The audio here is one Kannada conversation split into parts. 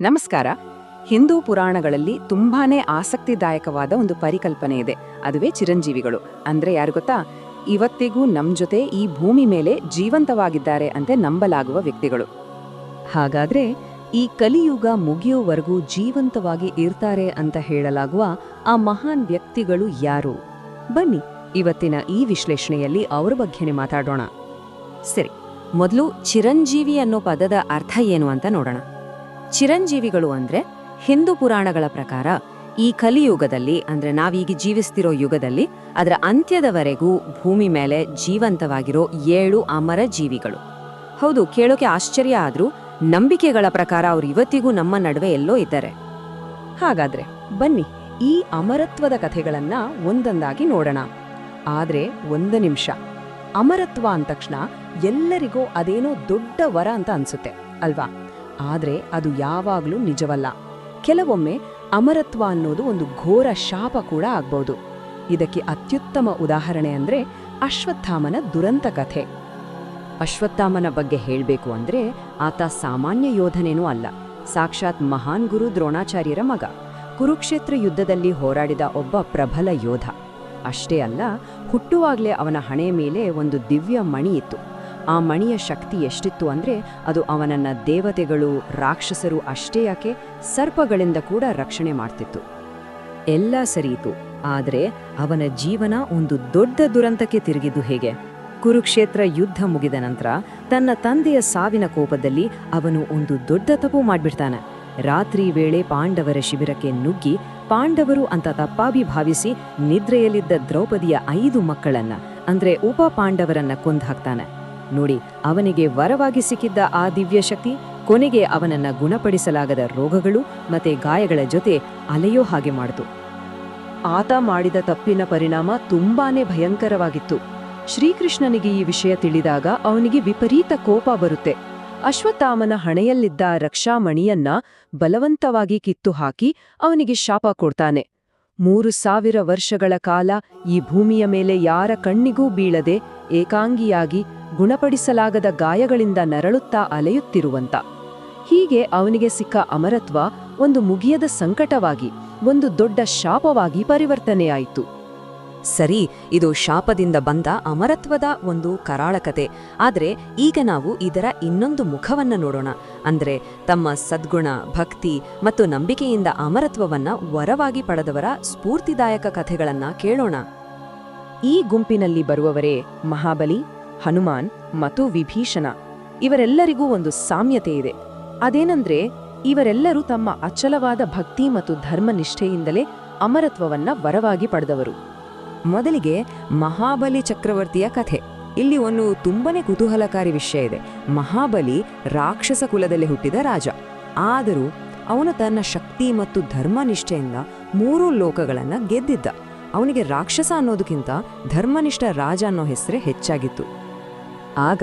ನಮಸ್ಕಾರ. ಹಿಂದೂ ಪುರಾಣಗಳಲ್ಲಿ ತುಂಬಾನೇ ಆಸಕ್ತಿದಾಯಕವಾದ ಒಂದು ಪರಿಕಲ್ಪನೆ ಇದೆ. ಅದುವೇ ಚಿರಂಜೀವಿಗಳು. ಅಂದ್ರೆ ಯಾರು ಗೊತ್ತಾ? ಇವತ್ತಿಗೂ ನಮ್ ಜೊತೆ ಈ ಭೂಮಿ ಮೇಲೆ ಜೀವಂತವಾಗಿದ್ದಾರೆ ಅಂತೆ ನಂಬಲಾಗುವ ವ್ಯಕ್ತಿಗಳು. ಹಾಗಾದ್ರೆ ಈ ಕಲಿಯುಗ ಮುಗಿಯುವವರೆಗೂ ಜೀವಂತವಾಗಿ ಇರ್ತಾರೆ ಅಂತ ಹೇಳಲಾಗುವ ಆ ಮಹಾನ್ ವ್ಯಕ್ತಿಗಳು ಯಾರು? ಬನ್ನಿ, ಇವತ್ತಿನ ಈ ವಿಶ್ಲೇಷಣೆಯಲ್ಲಿ ಅವರ ಬಗ್ಗೆನೇ ಮಾತಾಡೋಣ. ಸರಿ, ಮೊದಲು ಚಿರಂಜೀವಿ ಅನ್ನೋ ಪದದ ಅರ್ಥ ಏನು ಅಂತ ನೋಡೋಣ. ಚಿರಂಜೀವಿಗಳು ಅಂದ್ರೆ ಹಿಂದೂ ಪುರಾಣಗಳ ಪ್ರಕಾರ ಈ ಕಲಿಯುಗದಲ್ಲಿ, ಅಂದ್ರೆ ನಾವೀಗ ಜೀವಿಸ್ತಿರೋ ಯುಗದಲ್ಲಿ, ಅದರ ಅಂತ್ಯದವರೆಗೂ ಭೂಮಿ ಮೇಲೆ ಜೀವಂತವಾಗಿರೋ ಏಳು ಅಮರ ಜೀವಿಗಳು. ಹೌದು, ಕೇಳೋಕೆ ಆಶ್ಚರ್ಯ ಆದ್ರೂ ನಂಬಿಕೆಗಳ ಪ್ರಕಾರ ಅವರು ಇವತ್ತಿಗೂ ನಮ್ಮ ನಡುವೆ ಎಲ್ಲೋ ಇದ್ದಾರೆ. ಹಾಗಾದ್ರೆ ಬನ್ನಿ ಈ ಅಮರತ್ವದ ಕಥೆಗಳನ್ನ ಒಂದೊಂದಾಗಿ ನೋಡೋಣ. ಆದ್ರೆ ಒಂದು ನಿಮಿಷ. ಅಮರತ್ವ ಅಂದ ತಕ್ಷಣ ಎಲ್ಲರಿಗೂ ಅದೇನೋ ದೊಡ್ಡ ವರ ಅಂತ ಅನ್ಸುತ್ತೆ, ಅಲ್ವಾ? ಆದ್ರೆ ಅದು ಯಾವಾಗಲೂ ನಿಜವಲ್ಲ. ಕೆಲವೊಮ್ಮೆ ಅಮರತ್ವ ಅನ್ನೋದು ಒಂದು ಘೋರ ಶಾಪ ಕೂಡ ಆಗ್ಬೋದು. ಇದಕ್ಕೆ ಅತ್ಯುತ್ತಮ ಉದಾಹರಣೆ ಅಂದರೆ ಅಶ್ವತ್ಥಾಮನ ದುರಂತ ಕಥೆ. ಅಶ್ವತ್ಥಾಮನ ಬಗ್ಗೆ ಹೇಳಬೇಕು ಅಂದರೆ ಆತ ಸಾಮಾನ್ಯ ಯೋಧನೇನೂ ಅಲ್ಲ. ಸಾಕ್ಷಾತ್ ಮಹಾನ್ ಗುರು ದ್ರೋಣಾಚಾರ್ಯರ ಮಗ. ಕುರುಕ್ಷೇತ್ರ ಯುದ್ಧದಲ್ಲಿ ಹೋರಾಡಿದ ಒಬ್ಬ ಪ್ರಬಲ ಯೋಧ. ಅಷ್ಟೇ ಅಲ್ಲ, ಹುಟ್ಟುವಾಗಲೇ ಅವನ ಹಣೆ ಮೇಲೆ ಒಂದು ದಿವ್ಯ ಮಣಿ ಇತ್ತು. ಆ ಮಣಿಯ ಶಕ್ತಿ ಎಷ್ಟಿತ್ತು ಅಂದರೆ ಅದು ಅವನನ್ನ ದೇವತೆಗಳು, ರಾಕ್ಷಸರು ಅಷ್ಟೇ ಯಾಕೆ ಸರ್ಪಗಳಿಂದ ಕೂಡ ರಕ್ಷಣೆ ಮಾಡ್ತಿತ್ತು. ಎಲ್ಲ ಸರಿಯಿತು, ಆದರೆ ಅವನ ಜೀವನ ಒಂದು ದೊಡ್ಡ ದುರಂತಕ್ಕೆ ತಿರುಗಿದ್ದು ಹೇಗೆ? ಕುರುಕ್ಷೇತ್ರ ಯುದ್ಧ ಮುಗಿದ ನಂತರ ತನ್ನ ತಂದೆಯ ಸಾವಿನ ಕೋಪದಲ್ಲಿ ಅವನು ಒಂದು ದೊಡ್ಡ ತಪು ಮಾಡಿಬಿಡ್ತಾನೆ. ರಾತ್ರಿ ವೇಳೆ ಪಾಂಡವರ ಶಿಬಿರಕ್ಕೆ ನುಗ್ಗಿ ಪಾಂಡವರು ಅಂತ ತಪ್ಪಾಗಿ ಭಾವಿಸಿ ನಿದ್ರೆಯಲ್ಲಿದ್ದ ದ್ರೌಪದಿಯ ಐದು ಮಕ್ಕಳನ್ನ, ಅಂದ್ರೆ ಉಪ ಪಾಂಡವರನ್ನ ಕೊಂದ್ಹಾಕ್ತಾನೆ. ನೋಡಿ, ಅವನಿಗೆ ವರವಾಗಿ ಸಿಕ್ಕಿದ್ದ ಆ ದಿವ್ಯ ಶಕ್ತಿ ಕೊನೆಗೆ ಅವನನ್ನ ಗುಣಪಡಿಸಲಾಗದ ರೋಗಗಳು ಮತ್ತೆ ಗಾಯಗಳ ಜೊತೆ ಅಲೆಯೋ ಹಾಗೆ ಮಾಡಿತು. ಆತ ಮಾಡಿದ ತಪ್ಪಿನ ಪರಿಣಾಮ ತುಂಬಾನೇ ಭಯಂಕರವಾಗಿತ್ತು. ಶ್ರೀಕೃಷ್ಣನಿಗೆ ಈ ವಿಷಯ ತಿಳಿದಾಗ ಅವನಿಗೆ ವಿಪರೀತ ಕೋಪ ಬರುತ್ತೆ. ಅಶ್ವತ್ಥಾಮನ ಹಣೆಯಲ್ಲಿದ್ದ ರಕ್ಷಾಮಣಿಯನ್ನ ಬಲವಂತವಾಗಿ ಕಿತ್ತು ಹಾಕಿ ಅವನಿಗೆ ಶಾಪ ಕೊಡ್ತಾನೆ. ಮೂರು ಸಾವಿರ ವರ್ಷಗಳ ಕಾಲ ಈ ಭೂಮಿಯ ಮೇಲೆ ಯಾರ ಕಣ್ಣಿಗೂ ಬೀಳದೆ ಏಕಾಂಗಿಯಾಗಿ ಗುಣಪಡಿಸಲಾಗದ ಗಾಯಗಳಿಂದ ನರಳುತ್ತಾ ಅಲೆಯುತ್ತಿರುವಂತ. ಹೀಗೆ ಅವನಿಗೆ ಸಿಕ್ಕ ಅಮರತ್ವ ಒಂದು ಮುಗಿಯದ ಸಂಕಟವಾಗಿ, ಒಂದು ದೊಡ್ಡ ಶಾಪವಾಗಿ ಪರಿವರ್ತನೆಯಾಯಿತು. ಸರಿ, ಇದು ಶಾಪದಿಂದ ಬಂದ ಅಮರತ್ವದ ಒಂದು ಕರಾಳಕತೆ. ಆದರೆ ಈಗ ನಾವು ಇದರ ಇನ್ನೊಂದು ಮುಖವನ್ನು ನೋಡೋಣ. ಅಂದರೆ ತಮ್ಮ ಸದ್ಗುಣ, ಭಕ್ತಿ ಮತ್ತು ನಂಬಿಕೆಯಿಂದ ಅಮರತ್ವವನ್ನು ವರವಾಗಿ ಪಡೆದವರ ಸ್ಫೂರ್ತಿದಾಯಕ ಕಥೆಗಳನ್ನು ಕೇಳೋಣ. ಈ ಗುಂಪಿನಲ್ಲಿ ಬರುವವರೇ ಮಹಾಬಲಿ, ಹನುಮಾನ್ ಮತ್ತು ವಿಭೀಷಣ. ಇವರೆಲ್ಲರಿಗೂ ಒಂದು ಸಾಮ್ಯತೆ ಇದೆ. ಅದೇನಂದ್ರೆ, ಇವರೆಲ್ಲರೂ ತಮ್ಮ ಅಚಲವಾದ ಭಕ್ತಿ ಮತ್ತು ಧರ್ಮನಿಷ್ಠೆಯಿಂದಲೇ ಅಮರತ್ವವನ್ನ ವರವಾಗಿ ಪಡೆದವರು. ಮೊದಲಿಗೆ ಮಹಾಬಲಿ ಚಕ್ರವರ್ತಿಯ ಕಥೆ. ಇಲ್ಲಿ ಒಂದು ತುಂಬನೇ ಕುತೂಹಲಕಾರಿ ವಿಷಯ ಇದೆ. ಮಹಾಬಲಿ ರಾಕ್ಷಸ ಕುಲದಲ್ಲಿ ಹುಟ್ಟಿದ ರಾಜ. ಆದರೂ ಅವನು ತನ್ನ ಶಕ್ತಿ ಮತ್ತು ಧರ್ಮನಿಷ್ಠೆಯಿಂದ ಮೂರು ಲೋಕಗಳನ್ನ ಗೆದ್ದಿದ್ದ. ಅವನಿಗೆ ರಾಕ್ಷಸ ಅನ್ನೋದಕ್ಕಿಂತ ಧರ್ಮನಿಷ್ಠ ರಾಜ ಅನ್ನೋ ಹೆಸರೇ ಹೆಚ್ಚಾಗಿತ್ತು. ಆಗ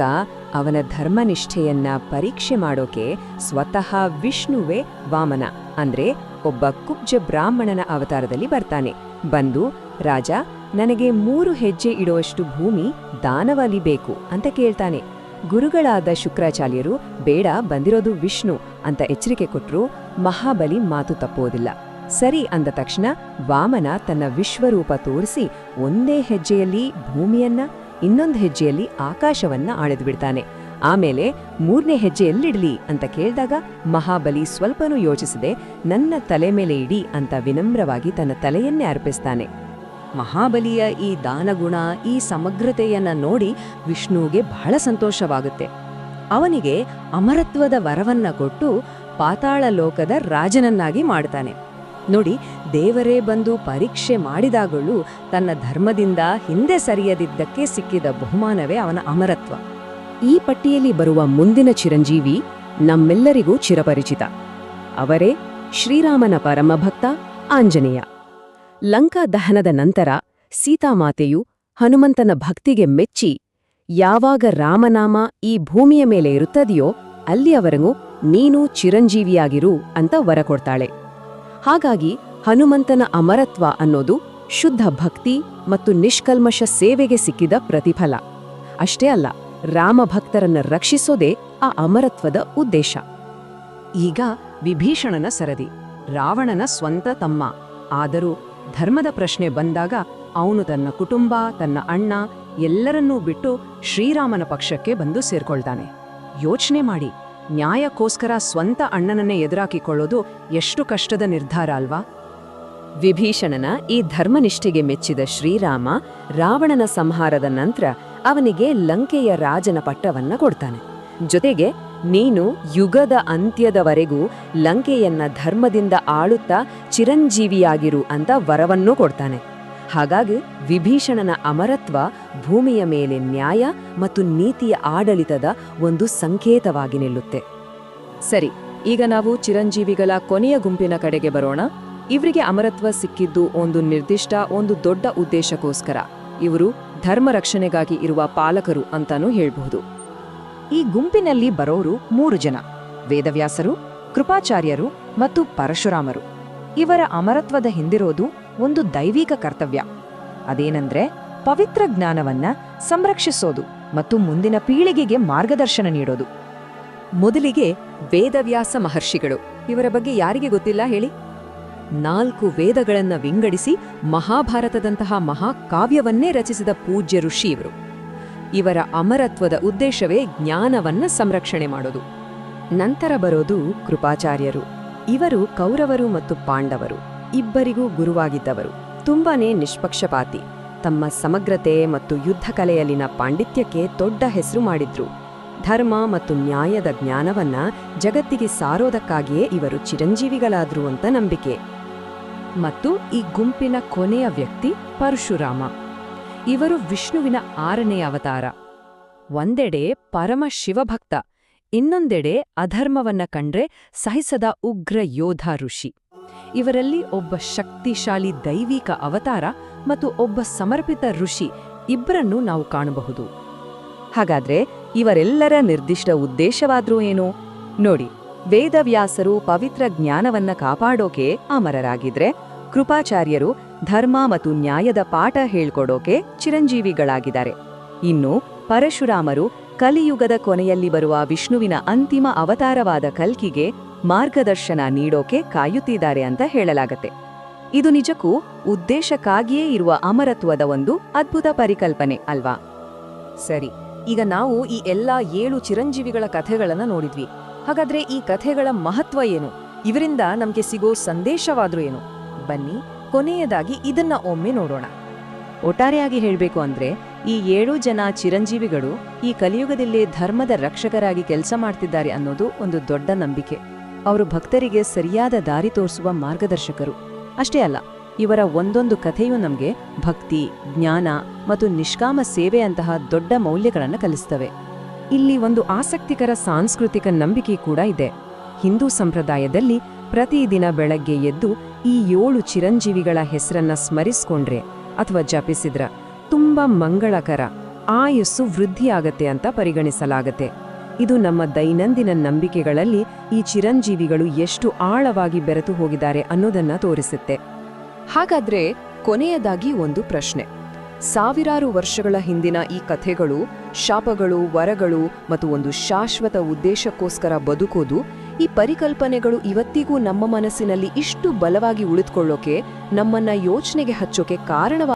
ಅವನ ಧರ್ಮನಿಷ್ಠೆಯನ್ನ ಪರೀಕ್ಷೆ ಮಾಡೋಕೆ ಸ್ವತಃ ವಿಷ್ಣುವೇ ವಾಮನ, ಅಂದ್ರೆ ಒಬ್ಬ ಕುಬ್ಜ ಬ್ರಾಹ್ಮಣನ ಅವತಾರದಲ್ಲಿ ಬರ್ತಾನೆ. ಬಂದು, ರಾಜ, ನನಗೆ ಮೂರು ಹೆಜ್ಜೆ ಇಡುವಷ್ಟು ಭೂಮಿ ದಾನವಲಿ ಬೇಕು ಅಂತ ಕೇಳ್ತಾನೆ. ಗುರುಗಳಾದ ಶುಕ್ರಾಚಾರ್ಯರು, ಬೇಡ, ಬಂದಿರೋದು ವಿಷ್ಣು ಅಂತ ಎಚ್ಚರಿಕೆ ಕೊಟ್ಟರು ಮಹಾಬಲಿ ಮಾತು ತಪ್ಪೋದಿಲ್ಲ ಸರಿ ಅಂದ ತಕ್ಷಣ ವಾಮನ ತನ್ನ ವಿಶ್ವರೂಪ ತೋರಿಸಿ ಒಂದೇ ಹೆಜ್ಜೆಯಲ್ಲಿ ಭೂಮಿಯನ್ನ, ಇನ್ನೊಂದು ಹೆಜ್ಜೆಯಲ್ಲಿ ಆಕಾಶವನ್ನ ಆಳೆದು ಬಿಡ್ತಾನೆ. ಆಮೇಲೆ ಮೂರನೇ ಹೆಜ್ಜೆ ಎಲ್ಲಿಡಲಿ ಅಂತ ಕೇಳಿದಾಗ ಮಹಾಬಲಿ ಸ್ವಲ್ಪನೂ ಯೋಚಿಸದೆ, ನನ್ನ ತಲೆ ಮೇಲೆ ಇಡಿ ಅಂತ ವಿನಮ್ರವಾಗಿ ತನ್ನ ತಲೆಯನ್ನೇ ಅರ್ಪಿಸ್ತಾನೆ. ಮಹಾಬಲಿಯ ಈ ದಾನಗುಣ, ಈ ಸಮಗ್ರತೆಯನ್ನ ನೋಡಿ ವಿಷ್ಣುವಿಗೆ ಬಹಳ ಸಂತೋಷವಾಗುತ್ತೆ. ಅವನಿಗೆ ಅಮರತ್ವದ ವರವನ್ನ ಕೊಟ್ಟು ಪಾತಾಳ ಲೋಕದ ರಾಜನನ್ನಾಗಿ ಮಾಡ್ತಾನೆ. ನೋಡಿ, ದೇವರೇ ಬಂದು ಪರೀಕ್ಷೆ ಮಾಡಿದಾಗಲೂ ತನ್ನ ಧರ್ಮದಿಂದ ಹಿಂದೆ ಸರಿಯದಿದ್ದಕ್ಕೆ ಸಿಕ್ಕಿದ ಬಹುಮಾನವೇ ಅವನ ಅಮರತ್ವ. ಈ ಪಟ್ಟಿಯಲ್ಲಿ ಬರುವ ಮುಂದಿನ ಚಿರಂಜೀವಿ ನಮ್ಮೆಲ್ಲರಿಗೂ ಚಿರಪರಿಚಿತ. ಅವರೇ ಶ್ರೀರಾಮನ ಪರಮಭಕ್ತ ಆಂಜನೇಯ. ಲಂಕಾ ದಹನದ ನಂತರ ಸೀತಾಮಾತೆಯು ಹನುಮಂತನ ಭಕ್ತಿಗೆ ಮೆಚ್ಚಿ, ಯಾವಾಗ ರಾಮನಾಮ ಈ ಭೂಮಿಯ ಮೇಲೆ ಇರುತ್ತದೆಯೋ ಅಲ್ಲಿಯವರೆಗೂ ನೀನು ಚಿರಂಜೀವಿಯಾಗಿರು ಅಂತ ವರ ಕೊಡ್ತಾಳೆ. ಹಾಗಾಗಿ ಹನುಮಂತನ ಅಮರತ್ವ ಅನ್ನೋದು ಶುದ್ಧ ಭಕ್ತಿ ಮತ್ತು ನಿಷ್ಕಲ್ಮಶ ಸೇವೆಗೆ ಸಿಕ್ಕಿದ ಪ್ರತಿಫಲ. ಅಷ್ಟೇ ಅಲ್ಲ ರಾಮಭಕ್ತರನ್ನ ರಕ್ಷಿಸೋದೇ ಆ ಅಮರತ್ವದ ಉದ್ದೇಶ. ಈಗ ವಿಭೀಷಣನ ಸರದಿ. ರಾವಣನ ಸ್ವಂತ ತಮ್ಮ. ಆದರೂ ಧರ್ಮದ ಪ್ರಶ್ನೆ ಬಂದಾಗ ಅವನು ತನ್ನ ಕುಟುಂಬ, ತನ್ನ ಅಣ್ಣ ಎಲ್ಲರನ್ನೂ ಬಿಟ್ಟು ಶ್ರೀರಾಮನ ಪಕ್ಷಕ್ಕೆ ಬಂದು ಸೇರ್ಕೊಳ್ತಾನೆ. ಯೋಚನೆ ಮಾಡಿ. ನ್ಯಾಯಕ್ಕೋಸ್ಕರ ಸ್ವಂತ ಅಣ್ಣನನ್ನೇ ಎದುರಾಕಿಕೊಳ್ಳೋದು ಎಷ್ಟು ಕಷ್ಟದ ನಿರ್ಧಾರ ಅಲ್ವಾ? ವಿಭೀಷಣನ ಈ ಧರ್ಮನಿಷ್ಠೆಗೆ ಮೆಚ್ಚಿದ ಶ್ರೀರಾಮ ರಾವಣನ ಸಂಹಾರದ ನಂತರ ಅವನಿಗೆ ಲಂಕೆಯ ರಾಜನ ಪಟ್ಟವನ್ನ ಕೊಡ್ತಾನೆ. ಜೊತೆಗೆ ನೀನು ಯುಗದ ಅಂತ್ಯದವರೆಗೂ ಲಂಕೆಯನ್ನ ಧರ್ಮದಿಂದ ಆಳುತ್ತಾ ಚಿರಂಜೀವಿಯಾಗಿರು ಅಂತ ವರವನ್ನೂ ಕೊಡ್ತಾನೆ. ಹಾಗಾಗಿ ವಿಭೀಷಣನ ಅಮರತ್ವ ಭೂಮಿಯ ಮೇಲೆ ನ್ಯಾಯ ಮತ್ತು ನೀತಿಯ ಆಡಳಿತದ ಒಂದು ಸಂಕೇತವಾಗಿ ನಿಲ್ಲುತ್ತೆ. ಸರಿ, ಈಗ ನಾವು ಚಿರಂಜೀವಿಗಳ ಕೊನೆಯ ಗುಂಪಿನ ಕಡೆಗೆ ಬರೋಣ. ಇವರಿಗೆ ಅಮರತ್ವ ಸಿಕ್ಕಿದ್ದು ಒಂದು ನಿರ್ದಿಷ್ಟ, ಒಂದು ದೊಡ್ಡ ಉದ್ದೇಶಕ್ಕೋಸ್ಕರ. ಇವರು ಧರ್ಮ ರಕ್ಷಣೆಗಾಗಿ ಇರುವ ಪಾಲಕರು ಅಂತಾನೂ ಹೇಳಬಹುದು. ಈ ಗುಂಪಿನಲ್ಲಿ ಬರೋರು ಮೂರು ಜನ. ವೇದವ್ಯಾಸರು, ಕೃಪಾಚಾರ್ಯರು ಮತ್ತು ಪರಶುರಾಮರು. ಇವರ ಅಮರತ್ವದ ಹಿಂದಿರೋದು ಒಂದು ದೈವಿಕ ಕರ್ತವ್ಯ. ಅದೇನೆಂದ್ರೆ ಪವಿತ್ರ ಜ್ಞಾನವನ್ನ ಸಂರಕ್ಷಿಸೋದು ಮತ್ತು ಮುಂದಿನ ಪೀಳಿಗೆಗೆ ಮಾರ್ಗದರ್ಶನ ನೀಡೋದು. ಮೊದಲಿಗೆ ವೇದವ್ಯಾಸ ಮಹರ್ಷಿಗಳು. ಇವರ ಬಗ್ಗೆ ಯಾರಿಗೆ ಗೊತ್ತಿಲ್ಲ ಹೇಳಿ? ನಾಲ್ಕು ವೇದಗಳನ್ನ ವಿಂಗಡಿಸಿ ಮಹಾಭಾರತದಂತಹ ಮಹಾಕಾವ್ಯವನ್ನೇ ರಚಿಸಿದ ಪೂಜ್ಯ ಋಷಿ ಇವರು. ಇವರ ಅಮರತ್ವದ ಉದ್ದೇಶವೇ ಜ್ಞಾನವನ್ನ ಸಂರಕ್ಷಣೆ ಮಾಡೋದು. ನಂತರ ಬರೋದು ಕೃಪಾಚಾರ್ಯರು. ಇವರು ಕೌರವರು ಮತ್ತು ಪಾಂಡವರು. ಇಬ್ಬರಿಗೂ ಗುರುವಾಗಿದ್ದವರು. ತುಂಬಾನೇ ನಿಷ್ಪಕ್ಷಪಾತಿ. ತಮ್ಮ ಸಮಗ್ರತೆ ಮತ್ತು ಯುದ್ಧ ಕಲೆಯಲ್ಲಿನ ಪಾಂಡಿತ್ಯಕ್ಕೆ ದೊಡ್ಡ ಹೆಸರು ಮಾಡಿದ್ರು. ಧರ್ಮ ಮತ್ತು ನ್ಯಾಯದ ಜ್ಞಾನವನ್ನ ಜಗತ್ತಿಗೆ ಸಾರೋದಕ್ಕಾಗಿಯೇ ಇವರು ಚಿರಂಜೀವಿಗಳಾದ್ರು ಅಂತ ನಂಬಿಕೆ. ಮತ್ತು ಈ ಗುಂಪಿನ ಕೊನೆಯ ವ್ಯಕ್ತಿ ಪರಶುರಾಮ. ಇವರು ವಿಷ್ಣುವಿನ ಆರನೇ ಅವತಾರ. ಒಂದೆಡೆ ಪರಮ ಶಿವಭಕ್ತ. ಇನ್ನೊಂದೆಡೆ ಅಧರ್ಮವನ್ನ ಕಂಡ್ರೆ ಸಹಿಸದ ಉಗ್ರ ಯೋಧ ಋಷಿ. ಇವರಲ್ಲಿ ಒಬ್ಬ ಶಕ್ತಿಶಾಲಿ ದೈವಿಕ ಅವತಾರ ಮತ್ತು ಒಬ್ಬ ಸಮರ್ಪಿತ ಋಷಿ ಇಬ್ಬರನ್ನೂ ನಾವು ಕಾಣಬಹುದು. ಹಾಗಾದ್ರೆ ಇವರೆಲ್ಲರ ನಿರ್ದಿಷ್ಟ ಉದ್ದೇಶವಾದ್ರೂ ಏನು? ನೋಡಿ, ವೇದವ್ಯಾಸರು ಪವಿತ್ರ ಜ್ಞಾನವನ್ನ ಕಾಪಾಡೋಕೆ ಅಮರರಾಗಿದ್ರೆ ಕೃಪಾಚಾರ್ಯರು ಧರ್ಮ ಮತ್ತು ನ್ಯಾಯದ ಪಾಠ ಹೇಳ್ಕೊಡೋಕೆ ಚಿರಂಜೀವಿಗಳಾಗಿದ್ದಾರೆ. ಇನ್ನು ಪರಶುರಾಮರು ಕಲಿಯುಗದ ಕೊನೆಯಲ್ಲಿ ಬರುವ ವಿಷ್ಣುವಿನ ಅಂತಿಮ ಅವತಾರವಾದ ಕಲ್ಕಿಗೆ ಮಾರ್ಗದರ್ಶನ ನೀಡೋಕೆ ಕಾಯುತ್ತಿದ್ದಾರೆ ಅಂತ ಹೇಳಲಾಗತ್ತೆ. ಇದು ನಿಜಕ್ಕೂ ಉದ್ದೇಶಕ್ಕಾಗಿಯೇ ಇರುವ ಅಮರತ್ವದ ಒಂದು ಅದ್ಭುತ ಪರಿಕಲ್ಪನೆ ಅಲ್ವಾ? ಸರಿ, ಈಗ ನಾವು ಈ ಎಲ್ಲ ಏಳು ಚಿರಂಜೀವಿಗಳ ಕಥೆಗಳನ್ನು ನೋಡಿದ್ವಿ. ಹಾಗಾದ್ರೆ ಈ ಕಥೆಗಳ ಮಹತ್ವ ಏನು? ಇವರಿಂದ ನಮಗೆ ಸಿಗೋ ಸಂದೇಶವಾದ್ರೂ ಏನು? ಬನ್ನಿ, ಕೊನೆಯದಾಗಿ ಇದನ್ನ ಒಮ್ಮೆ ನೋಡೋಣ. ಒಟ್ಟಾರೆಯಾಗಿ ಹೇಳಬೇಕು ಅಂದ್ರೆ ಈ ಏಳು ಜನ ಚಿರಂಜೀವಿಗಳು ಈ ಕಲಿಯುಗದಲ್ಲಿ ಧರ್ಮದ ರಕ್ಷಕರಾಗಿ ಕೆಲಸ ಮಾಡ್ತಿದ್ದಾರೆ ಅನ್ನೋದು ಒಂದು ದೊಡ್ಡ ನಂಬಿಕೆ. ಅವರು ಭಕ್ತರಿಗೆ ಸರಿಯಾದ ದಾರಿ ತೋರಿಸುವ ಮಾರ್ಗದರ್ಶಕರು. ಅಷ್ಟೇ ಅಲ್ಲ, ಇವರ ಒಂದೊಂದು ಕಥೆಯೂ ನಮಗೆ ಭಕ್ತಿ, ಜ್ಞಾನ ಮತ್ತು ನಿಷ್ಕಾಮ ಸೇವೆಯಂತಹ ದೊಡ್ಡ ಮೌಲ್ಯಗಳನ್ನು ಕಲಿಸ್ತವೆ. ಇಲ್ಲಿ ಒಂದು ಆಸಕ್ತಿಕರ ಸಾಂಸ್ಕೃತಿಕ ನಂಬಿಕೆ ಕೂಡ ಇದೆ. ಹಿಂದೂ ಸಂಪ್ರದಾಯದಲ್ಲಿ ಪ್ರತಿದಿನ ಬೆಳಗ್ಗೆ ಎದ್ದು ಈ ಏಳು ಚಿರಂಜೀವಿಗಳ ಹೆಸರನ್ನ ಸ್ಮರಿಸ್ಕೊಂಡ್ರೆ ಅಥವಾ ಜಪಿಸಿದ್ರ ತುಂಬಾ ಮಂಗಳಕರ, ಆಯಸ್ಸು ವೃದ್ಧಿಯಾಗತ್ತೆ ಅಂತ ಪರಿಗಣಿಸಲಾಗತ್ತೆ. ಇದು ನಮ್ಮ ದೈನಂದಿನ ನಂಬಿಕೆಗಳಲ್ಲಿ ಈ ಚಿರಂಜೀವಿಗಳು ಎಷ್ಟು ಆಳವಾಗಿ ಬೆರೆತು ಹೋಗಿದ್ದಾರೆ ಅನ್ನೋದನ್ನ ತೋರಿಸುತ್ತೆ. ಹಾಗಾದ್ರೆ ಕೊನೆಯದಾಗಿ ಒಂದು ಪ್ರಶ್ನೆ. ಸಾವಿರಾರು ವರ್ಷಗಳ ಹಿಂದಿನ ಈ ಕಥೆಗಳು, ಶಾಪಗಳು, ವರಗಳು ಮತ್ತು ಒಂದು ಶಾಶ್ವತ ಉದ್ದೇಶಕ್ಕೋಸ್ಕರ ಬದುಕೋದು, ಈ ಪರಿಕಲ್ಪನೆಗಳು ಇವತ್ತಿಗೂ ನಮ್ಮ ಮನಸ್ಸಿನಲ್ಲಿ ಇಷ್ಟು ಬಲವಾಗಿ ಉಳಿದುಕೊಳ್ಳೋಕೆ, ನಮ್ಮನ್ನ ಯೋಚನೆಗೆ ಹಚ್ಚೋಕೆ ಕಾರಣವ